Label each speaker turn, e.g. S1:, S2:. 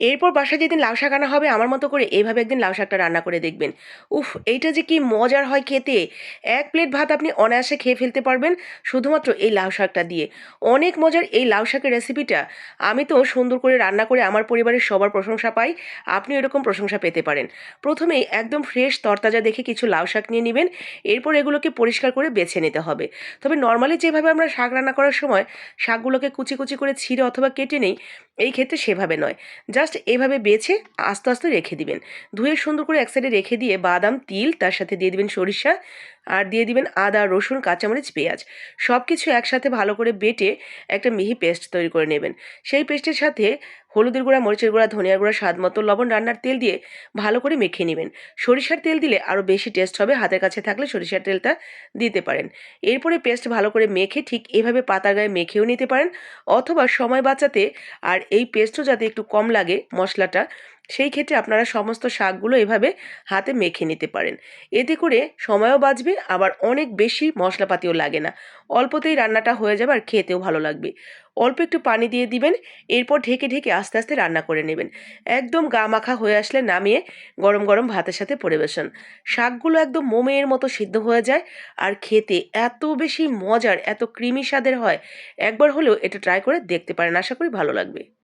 S1: এরপর বাসায় যেদিন লাউ শাক আনা হবে, আমার মতো করে এইভাবে একদিন লাউ শাকটা রান্না করে দেখবেন। উফ, এইটা যে কি মজার হয় খেতে! এক প্লেট ভাত আপনি অনায়াসে খেয়ে ফেলতে পারবেন শুধুমাত্র এই লাউ শাকটা দিয়ে। অনেক মজার এই লাউ শাকের রেসিপিটা। আমি তো সুন্দর করে রান্না করে আমার পরিবারের সবার প্রশংসা পাই, আপনি এরকম প্রশংসা পেতে পারেন। প্রথমেই একদম ফ্রেশ তরতাজা দেখে কিছু লাউ শাক নিয়ে নেবেন, এরপর এগুলোকে পরিষ্কার করে বেছে নিতে হবে। তবে নর্মালি যেভাবে আমরা শাক রান্না করার সময়, শাকগুলোকে কুচি কুচি করে ছিঁড়ে অথবা কেটে নেই এই ক্ষেত্রে সেভাবে নয়। জাস্ট এভাবে বেছে আস্তে আস্তে রেখে দিবেন। ধুয়ে সুন্দর করে এক সাইডে রেখে দিয়ে বাদাম, তিল তার সাথে দিয়ে দিবেন সরিষা। আর দিয়ে দিবেন আদা, রসুন, কাঁচামরিচ, পেঁয়াজ। সব কিছু একসাথে ভালো করে বেটে একটা মিহি পেস্ট তৈরি করে নেবেন। সেই পেস্টের সাথে হলুদের গুঁড়া, মরিচের গুঁড়া, ধনিয়ার গুঁড়া, স্বাদ মতো লবণ, রান্নার তেল দিয়ে ভালো করে মেখে নেবেন। সরিষার তেল দিলে আরও বেশি টেস্ট হবে। হাতের কাছে থাকলে সরিষার তেলটা দিতে পারেন। এরপরে পেস্ট ভালো করে মেখে ঠিক এভাবে পাতার গায়ে মেখেও নিতে পারেন। অথবা সময় বাঁচাতে আর এই পেস্টও যাতে একটু কম লাগে মশলাটা সেই ক্ষেত্রে আপনারা সমস্ত শাকগুলো এভাবে হাতে মেখে নিতে পারেন। এতে করে সময়ও বাঁচবে, আবার অনেক বেশি মশলাপাতিও লাগে না। অল্পতেই রান্নাটা হয়ে যাবে আর খেতেও ভালো লাগবে। অল্প একটু পানি দিয়ে দিবেন, এরপর ঢেকে ঢেকে আস্তে আস্তে রান্না করে নেবেন। একদম গা মাখা হয়ে আসলে নামিয়ে গরম গরম ভাতের সাথে পরিবেশন শাকগুলো একদম মোমের মতো সিদ্ধ হয়ে যায় আর খেতে এত বেশি মজার, এত ক্রিমি স্বাদের হয়। একবার হলেও এটা ট্রাই করে দেখতে পারেন। আশা করি ভালো লাগবে।